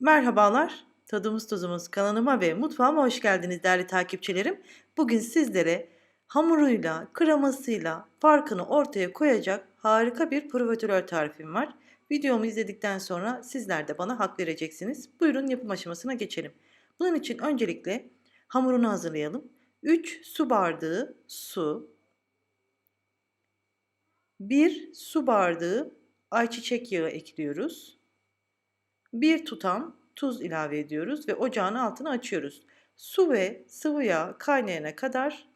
Merhabalar, Tadımız Tuzumuz kanalıma ve mutfağıma hoş geldiniz değerli takipçilerim. Bugün sizlere hamuruyla, kremasıyla farkını ortaya koyacak harika bir profiterol tarifim var. Videomu izledikten sonra sizler de bana hak vereceksiniz. Buyurun yapım aşamasına geçelim. Bunun için öncelikle hamurunu hazırlayalım. 3 su bardağı su, 1 su bardağı ayçiçek yağı ekliyoruz. 1 tutam tuz ilave ediyoruz ve ocağın altını açıyoruz. Su ve sıvı yağ kaynayana kadar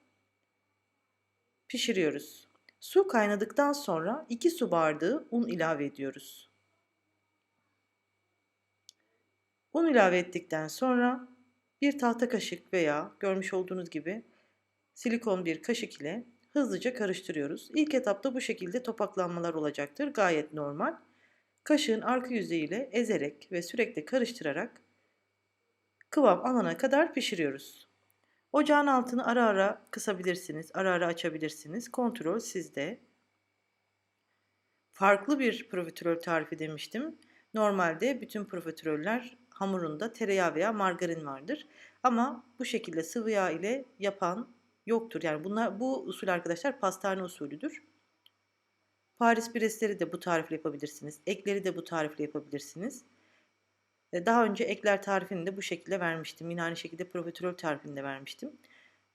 pişiriyoruz. Su kaynadıktan sonra 2 su bardağı un ilave ediyoruz. Un ilave ettikten sonra bir tahta kaşık veya görmüş olduğunuz gibi silikon bir kaşık ile hızlıca karıştırıyoruz. İlk etapta bu şekilde topaklanmalar olacaktır. Gayet normal. Kaşığın arka yüzeyiyle ezerek ve sürekli karıştırarak kıvam alana kadar pişiriyoruz. Ocağın altını ara ara kısabilirsiniz, ara ara açabilirsiniz. Kontrol sizde. Farklı bir profiterol tarifi demiştim. Normalde bütün profiteroller hamurunda tereyağı veya margarin vardır. Ama bu şekilde sıvı yağ ile yapan yoktur. Yani bunlar bu usul arkadaşlar pastane usulüdür. Paris biresleri de bu tarifle yapabilirsiniz. Ekleri de bu tarifle yapabilirsiniz. E, daha önce ekler tarifini de bu şekilde vermiştim. Yine aynı şekilde profiterol tarifini de vermiştim.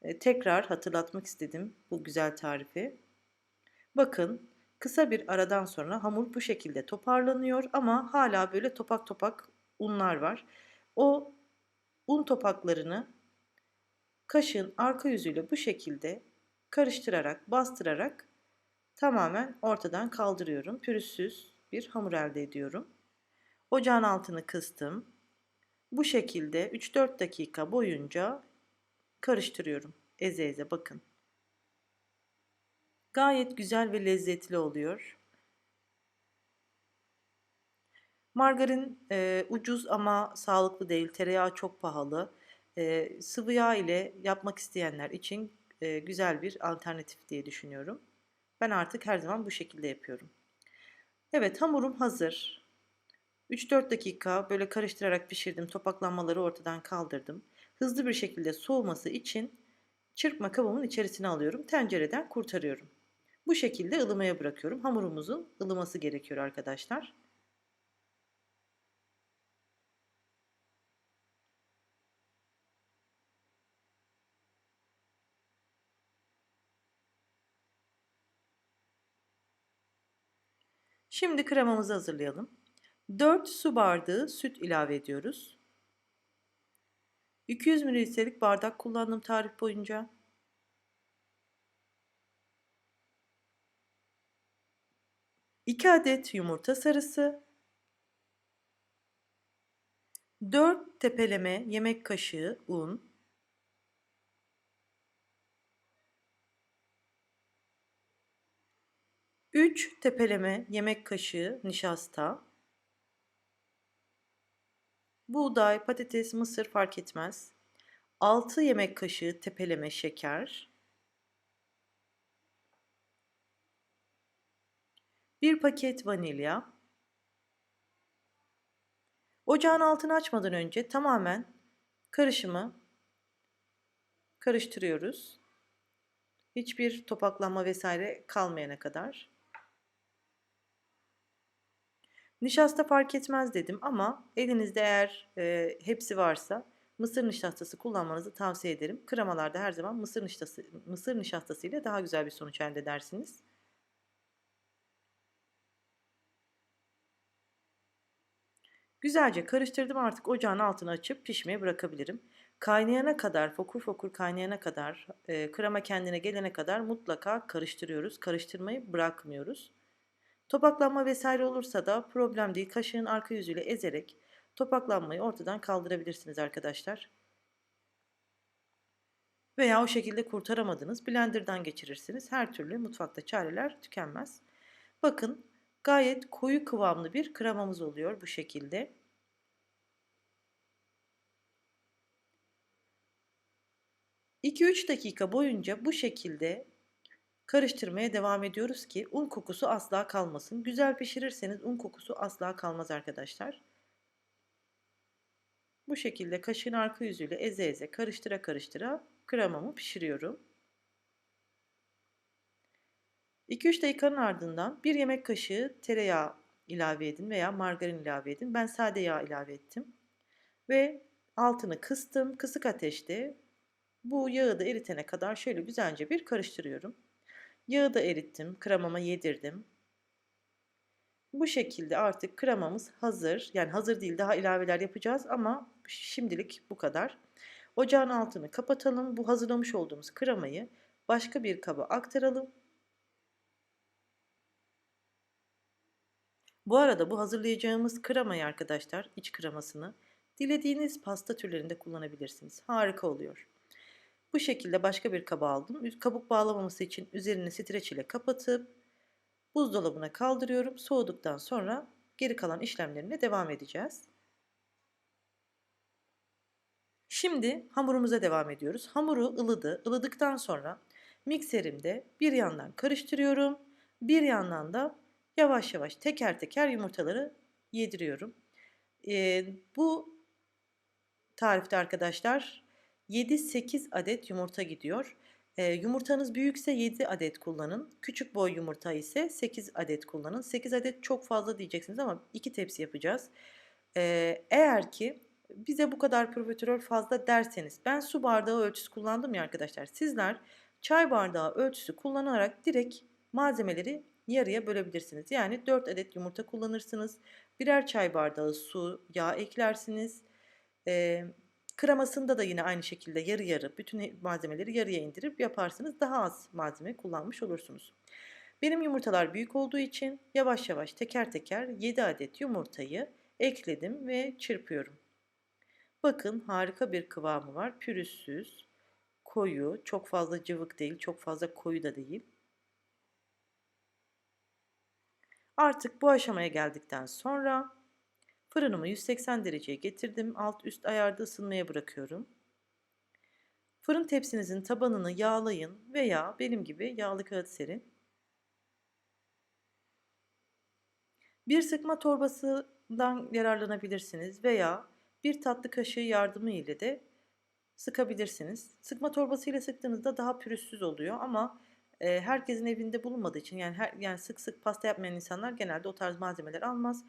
E, tekrar hatırlatmak istedim bu güzel tarifi. Bakın kısa bir aradan sonra hamur bu şekilde toparlanıyor ama hala böyle topak topak unlar var. O un topaklarını kaşığın arka yüzüyle bu şekilde karıştırarak, bastırarak tamamen ortadan kaldırıyorum. Pürüzsüz bir hamur elde ediyorum. Ocağın altını kıstım. Bu şekilde 3-4 dakika boyunca karıştırıyorum. Eze eze bakın. Gayet güzel ve lezzetli oluyor. Margarin e, ucuz ama sağlıklı değil. Tereyağı çok pahalı. E, sıvı yağ ile yapmak isteyenler için e, güzel bir alternatif diye düşünüyorum. Ben artık her zaman bu şekilde yapıyorum. Evet hamurum hazır. 3-4 dakika böyle karıştırarak pişirdim. Topaklanmaları ortadan kaldırdım. Hızlı bir şekilde soğuması için çırpma kabımın içerisine alıyorum. Tencereden kurtarıyorum. Bu şekilde ılımaya bırakıyorum. Hamurumuzun ılıması gerekiyor arkadaşlar. Şimdi kremamızı hazırlayalım. 4 su bardağı süt ilave ediyoruz. 200 mililitrelik bardak kullandım tarif boyunca. İki adet yumurta sarısı, 4 tepeleme yemek kaşığı un, 3 tepeleme yemek kaşığı nişasta, buğday, patates, mısır fark etmez. 6 yemek kaşığı tepeleme şeker, 1 paket vanilya. Ocağın altını açmadan önce tamamen karışımı karıştırıyoruz. Hiçbir topaklanma vesaire kalmayana kadar. Nişasta fark etmez dedim ama elinizde eğer e, hepsi varsa mısır nişastası kullanmanızı tavsiye ederim. Kremalarda her zaman mısır nişastası, mısır nişastası ile daha güzel bir sonuç elde edersiniz. Güzelce karıştırdım artık ocağın altını açıp pişmeye bırakabilirim. Kaynayana kadar, fokur fokur kaynayana kadar, e, krema kendine gelene kadar mutlaka karıştırıyoruz. Karıştırmayı bırakmıyoruz. Topaklanma vesaire olursa da problem değil. Kaşığın arka yüzüyle ezerek topaklanmayı ortadan kaldırabilirsiniz arkadaşlar. Veya o şekilde kurtaramadınız. Blender'dan geçirirsiniz. Her türlü mutfakta çareler tükenmez. Bakın gayet koyu kıvamlı bir kremamız oluyor bu şekilde. ...2-3 dakika boyunca bu şekilde karıştırmaya devam ediyoruz ki un kokusu asla kalmasın. Güzel pişirirseniz un kokusu asla kalmaz arkadaşlar. Bu şekilde kaşığın arka yüzüyle eze eze karıştıra karıştıra kremamı pişiriyorum. 2-3 dakikanın ardından 1 yemek kaşığı tereyağı ilave edin veya margarin ilave edin. Ben sade yağ ilave ettim. Ve altını kıstım. Kısık ateşte bu yağı da eritene kadar şöyle güzelce bir karıştırıyorum. Yağı da erittim. Kremama yedirdim. Bu şekilde artık kremamız hazır. Yani hazır değil daha ilaveler yapacağız ama şimdilik bu kadar. Ocağın altını kapatalım. Bu hazırlamış olduğumuz kremayı başka bir kaba aktaralım. Bu arada bu hazırlayacağımız kremayı arkadaşlar, iç kremasını dilediğiniz pasta türlerinde kullanabilirsiniz. Harika oluyor. Bu şekilde başka bir kaba aldım. Kabuk bağlamaması için üzerini streç ile kapatıp buzdolabına kaldırıyorum. Soğuduktan sonra geri kalan işlemlerine devam edeceğiz. Şimdi hamurumuza devam ediyoruz. Hamuru ılıdı. Ilıdıktan sonra mikserimde bir yandan karıştırıyorum. Bir yandan da yavaş yavaş teker teker yumurtaları yediriyorum. Ee, bu tarifte arkadaşlar 7-8 adet yumurta gidiyor. E, yumurtanız büyükse 7 adet kullanın. Küçük boy yumurta ise 8 adet kullanın. 8 adet çok fazla diyeceksiniz ama 2 tepsi yapacağız. E, eğer ki bize bu kadar profiterol fazla derseniz ben su bardağı ölçüsü kullandım ya arkadaşlar. Sizler çay bardağı ölçüsü kullanarak direkt malzemeleri yarıya bölebilirsiniz. Yani 4 adet yumurta kullanırsınız. Birer çay bardağı su, yağ eklersiniz. Ee, kremasında da yine aynı şekilde yarı yarı bütün malzemeleri yarıya indirip yaparsınız. Daha az malzeme kullanmış olursunuz. Benim yumurtalar büyük olduğu için yavaş yavaş teker teker 7 adet yumurtayı ekledim ve çırpıyorum. Bakın harika bir kıvamı var. Pürüzsüz, koyu, çok fazla cıvık değil, çok fazla koyu da değil. Artık bu aşamaya geldikten sonra fırınımı 180 dereceye getirdim. Alt üst ayarda ısınmaya bırakıyorum. Fırın tepsinizin tabanını yağlayın veya benim gibi yağlı kağıt serin. Bir sıkma torbasından yararlanabilirsiniz veya bir tatlı kaşığı yardımı ile de sıkabilirsiniz. Sıkma torbası ile sıktığınızda daha pürüzsüz oluyor ama e, herkesin evinde bulunmadığı için yani her, yani sık sık pasta yapmayan insanlar genelde o tarz malzemeler almaz.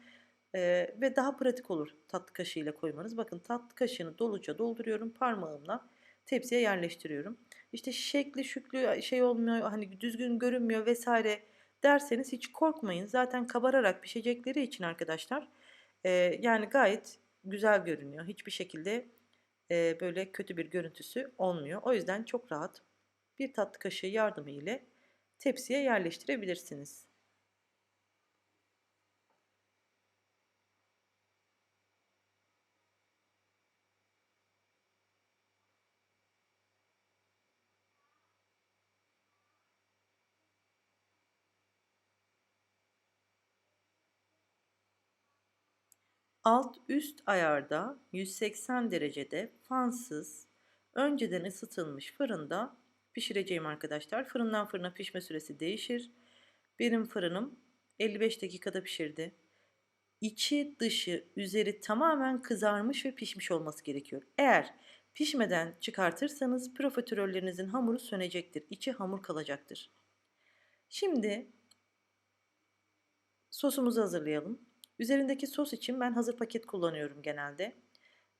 E, ve daha pratik olur tatlı kaşığıyla koymanız. Bakın tatlı kaşığını doluca dolduruyorum parmağımla tepsiye yerleştiriyorum. İşte şekli şüklü şey olmuyor hani düzgün görünmüyor vesaire derseniz hiç korkmayın. Zaten kabararak pişecekleri için arkadaşlar e, yani gayet güzel görünüyor. Hiçbir şekilde e, böyle kötü bir görüntüsü olmuyor. O yüzden çok rahat bir tatlı kaşığı yardımı ile tepsiye yerleştirebilirsiniz. Alt üst ayarda 180 derecede fansız önceden ısıtılmış fırında pişireceğim arkadaşlar. Fırından fırına pişme süresi değişir. Benim fırınım 55 dakikada pişirdi. İçi dışı üzeri tamamen kızarmış ve pişmiş olması gerekiyor. Eğer pişmeden çıkartırsanız profiterollerinizin hamuru sönecektir. İçi hamur kalacaktır. Şimdi sosumuzu hazırlayalım. Üzerindeki sos için ben hazır paket kullanıyorum genelde.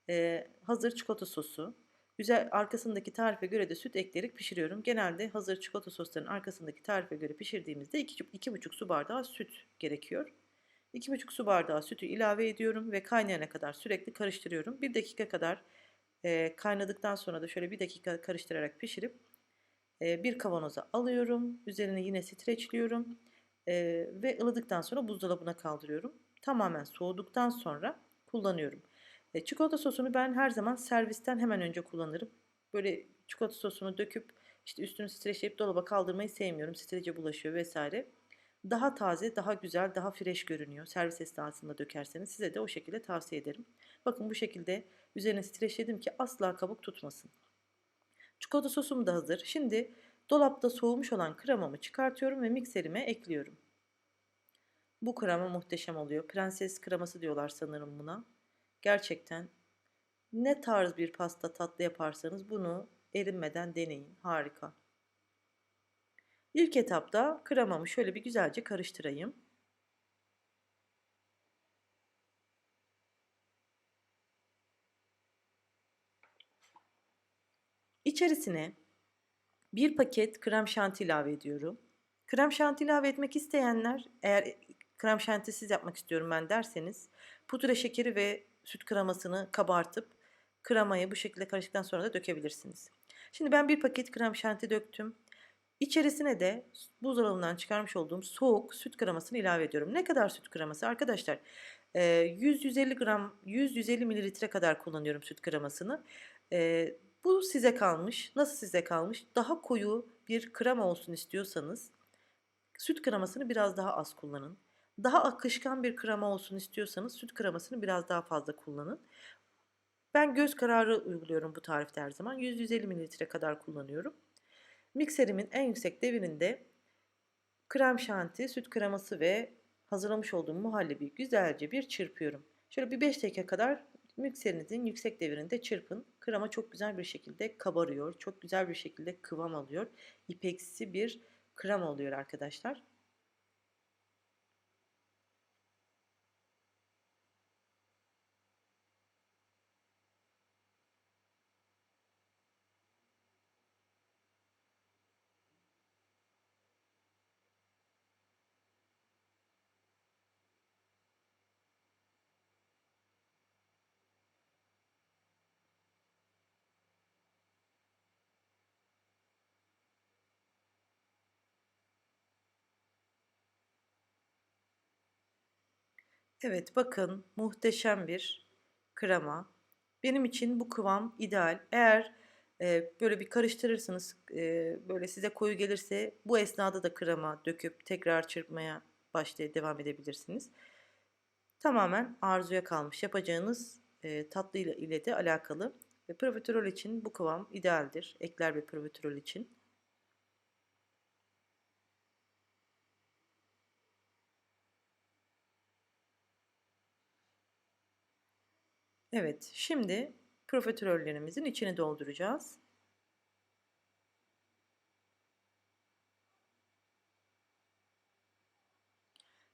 Ee, hazır çikolata sosu. Güzel arkasındaki tarife göre de süt ekleyerek pişiriyorum. Genelde hazır çikolata soslarının arkasındaki tarife göre pişirdiğimizde 2,5 su bardağı süt gerekiyor. 2,5 su bardağı sütü ilave ediyorum ve kaynayana kadar sürekli karıştırıyorum. 1 dakika kadar e, kaynadıktan sonra da şöyle 1 dakika karıştırarak pişirip e, bir kavanoza alıyorum. Üzerine yine streçliyorum e, ve ılıdıktan sonra buzdolabına kaldırıyorum. Tamamen soğuduktan sonra kullanıyorum. E, çikolata sosunu ben her zaman servisten hemen önce kullanırım. Böyle çikolata sosunu döküp işte üstünü streçleyip dolaba kaldırmayı sevmiyorum. Strece bulaşıyor vesaire. Daha taze, daha güzel, daha fresh görünüyor. Servis esnasında dökerseniz size de o şekilde tavsiye ederim. Bakın bu şekilde üzerine streçledim ki asla kabuk tutmasın. Çikolata sosum da hazır. Şimdi dolapta soğumuş olan kremamı çıkartıyorum ve mikserime ekliyorum. Bu krema muhteşem oluyor. Prenses kreması diyorlar sanırım buna. Gerçekten Ne tarz bir pasta tatlı yaparsanız bunu erinmeden deneyin. Harika. İlk etapta kremamı şöyle bir güzelce karıştırayım. İçerisine bir paket krem şanti ilave ediyorum. Krem şanti ilave etmek isteyenler eğer krem şantisiz yapmak istiyorum ben derseniz pudra şekeri ve süt kremasını kabartıp kremayı bu şekilde karıştıktan sonra da dökebilirsiniz. Şimdi ben bir paket krem şanti döktüm. İçerisine de buzdolabından çıkarmış olduğum soğuk süt kremasını ilave ediyorum. Ne kadar süt kreması arkadaşlar? 100-150 gram, 100-150 mililitre kadar kullanıyorum süt kremasını. Bu size kalmış. Nasıl size kalmış? Daha koyu bir krema olsun istiyorsanız süt kremasını biraz daha az kullanın. Daha akışkan bir krema olsun istiyorsanız süt kremasını biraz daha fazla kullanın. Ben göz kararı uyguluyorum bu tarifte her zaman. 100-150 mililitre kadar kullanıyorum. Mikserimin en yüksek devirinde krem şanti, süt kreması ve hazırlamış olduğum muhallebi güzelce bir çırpıyorum. Şöyle bir 5 dakika kadar mikserinizin yüksek devirinde çırpın. Krema çok güzel bir şekilde kabarıyor. Çok güzel bir şekilde kıvam alıyor. İpeksi bir krem oluyor arkadaşlar. Evet bakın muhteşem bir krema. Benim için bu kıvam ideal. Eğer e, böyle bir karıştırırsınız e, böyle size koyu gelirse bu esnada da krema döküp tekrar çırpmaya başlayıp devam edebilirsiniz. Tamamen arzuya kalmış. Yapacağınız e, tatlı ile, ile de alakalı. Ve profiterol için bu kıvam idealdir. Ekler ve profiterol için. Evet, şimdi profiterollerimizin içini dolduracağız.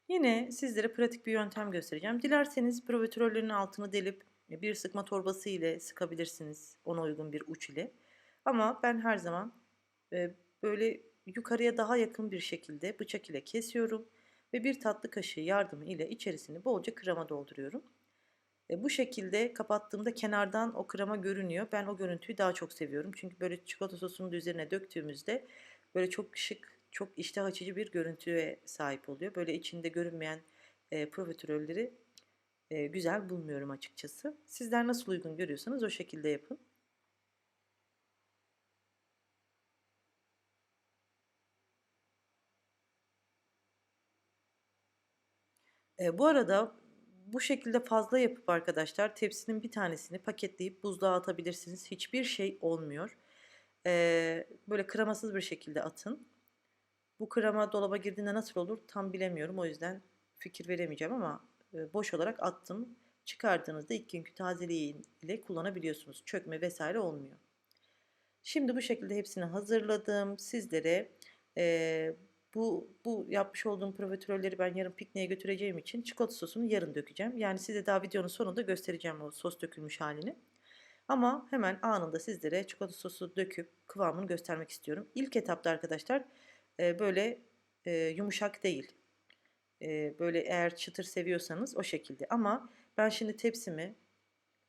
Yine sizlere pratik bir yöntem göstereceğim. Dilerseniz profiterollerin altını delip bir sıkma torbası ile sıkabilirsiniz. Ona uygun bir uç ile. Ama ben her zaman e, böyle yukarıya daha yakın bir şekilde bıçak ile kesiyorum ve bir tatlı kaşığı yardımı ile içerisini bolca krema dolduruyorum. E, bu şekilde kapattığımda kenardan o krema görünüyor. Ben o görüntüyü daha çok seviyorum. Çünkü böyle çikolata sosunu üzerine döktüğümüzde böyle çok şık, çok iştah açıcı bir görüntüye sahip oluyor. Böyle içinde görünmeyen e, profiterolleri e, güzel bulmuyorum açıkçası. Sizler nasıl uygun görüyorsanız o şekilde yapın. E, bu arada bu şekilde fazla yapıp arkadaşlar tepsinin bir tanesini paketleyip buzluğa atabilirsiniz. Hiçbir şey olmuyor. Ee, böyle kremasız bir şekilde atın. Bu krema dolaba girdiğinde nasıl olur tam bilemiyorum. O yüzden fikir veremeyeceğim ama e, boş olarak attım. Çıkardığınızda ilk günkü tazeliği ile kullanabiliyorsunuz. Çökme vesaire olmuyor. Şimdi bu şekilde hepsini hazırladım. Sizlere e, bu, bu yapmış olduğum profiterolleri ben yarın pikniğe götüreceğim için çikolata sosunu yarın dökeceğim. Yani size daha videonun sonunda göstereceğim o sos dökülmüş halini. Ama hemen anında sizlere çikolata sosu döküp kıvamını göstermek istiyorum. İlk etapta arkadaşlar e, böyle e, yumuşak değil. E, böyle eğer çıtır seviyorsanız o şekilde. Ama ben şimdi tepsimi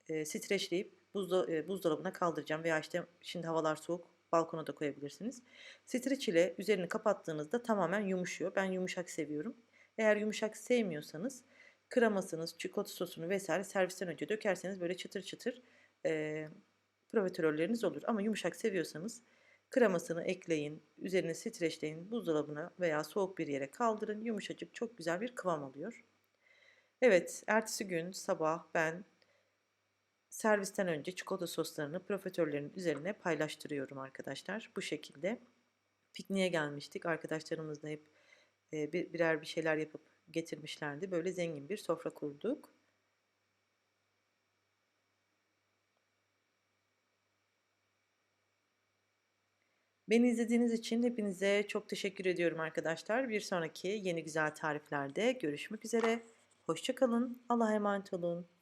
e, streçleyip buzda, e, buzdolabına kaldıracağım. Veya işte şimdi havalar soğuk balkona da koyabilirsiniz. Streç ile üzerini kapattığınızda tamamen yumuşuyor. Ben yumuşak seviyorum. Eğer yumuşak sevmiyorsanız kremasınız, çikolata sosunu vesaire servisten önce dökerseniz böyle çıtır çıtır e, profiterolleriniz olur. Ama yumuşak seviyorsanız kremasını ekleyin, üzerine streçleyin, buzdolabına veya soğuk bir yere kaldırın. Yumuşacık çok güzel bir kıvam alıyor. Evet, ertesi gün sabah ben servisten önce çikolata soslarını profiterollerin üzerine paylaştırıyorum arkadaşlar. Bu şekilde pikniğe gelmiştik. Arkadaşlarımızla hep e, birer bir şeyler yapıp getirmişlerdi. Böyle zengin bir sofra kurduk. Beni izlediğiniz için hepinize çok teşekkür ediyorum arkadaşlar. Bir sonraki yeni güzel tariflerde görüşmek üzere. Hoşçakalın. Allah'a emanet olun.